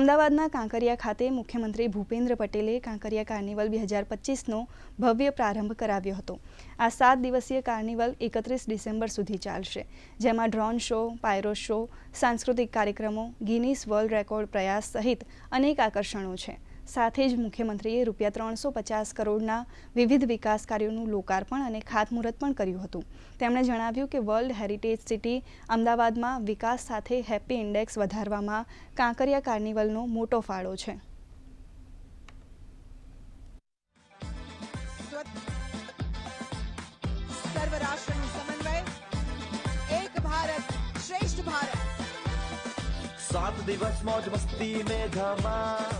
અમદાવાદના કાંકરિયા ખાતે મુખ્યમંત્રી ભૂપેન્દ્ર પટેલે કાંકરિયા કાર્નિવલ બે હજાર પચીસનો ભવ્ય પ્રારંભ કરાવ્યો હતો. આ સાત દિવસીય કાર્નિવલ એકત્રીસ ડિસેમ્બર સુધી ચાલશે, જેમાં ડ્રોન શો, પાયરો શો, સાંસ્કૃતિક કાર્યક્રમો, ગિનીસ વર્લ્ડ રેકોર્ડ પ્રયાસ સહિત અનેક આકર્ષણો છે. સાથે જ મુખ્યમંત્રીએ રૂપિયા ત્રણસો પચાસ કરોડના વિવિધ વિકાસ કાર્યોનું લોકાર્પણ અને ખાતમુહૂર્ત પણ કર્યું હતું. તેમણે જણાવ્યું કે વર્લ્ડ હેરિટેજ સિટી અમદાવાદમાં વિકાસ સાથે હેપી ઇન્ડેક્સ વધારવામાં કાંકરિયા કાર્નિવલનો મોટો ફાળો છે. સર્વ રાષ્ટ્રનું સમન્વય એક ભારત શ્રેષ્ઠ ભારત. સાત દિવસ મોજ મસ્તી મેઘામાં.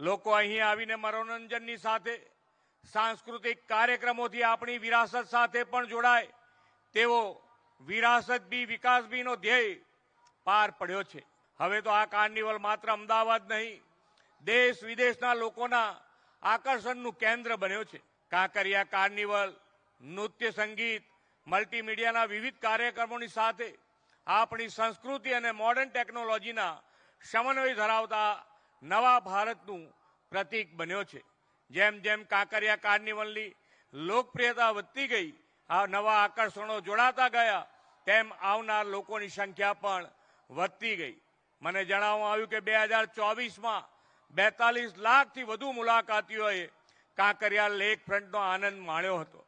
લોકો અહીં આવીને મનોરંજનની સાથે, સાંસ્કૃતિક કાર્યક્રમોથી આપણી વિરાસત સાથે પણ જોડાય, તેવો વિરાસત બી, વિકાસ બીનો ધ્યેય પાર પડ્યો છે. હવે તો આ કાર્નિવલ માત્ર અમદાવાદ નહીં, દેશ વિદેશના લોકોના આકર્ષણનું કેન્દ્ર બન્યો છે. કાંકરિયા કાર્નિવલ, નૃત્ય સંગીત, મલ્ટીમીડિયાના વિવિધ કાર્યક્રમોની સાથે આપણી સંસ્કૃતિ અને મોડર્ન ટેકનોલોજીના સમન્વય ધરાવતા નવા ભારતનું પ્રતીક બન્યો છે. જેમ જેમ કાંકરિયા કાર્નિવલની લોકપ્રિયતા વધતી ગઈ, આ નવા આકર્ષણો જોડાતા ગયા, તેમ આવનાર લોકોની સંખ્યા પણ વધતી ગઈ. મને જણાવવામાં આવ્યું કે બે હજાર ચોવીસમાં બેતાલીસ લાખથી વધુ મુલાકાતીઓએ કાંકરિયા લેક ફ્રન્ટનો આનંદ માણ્યો હતો.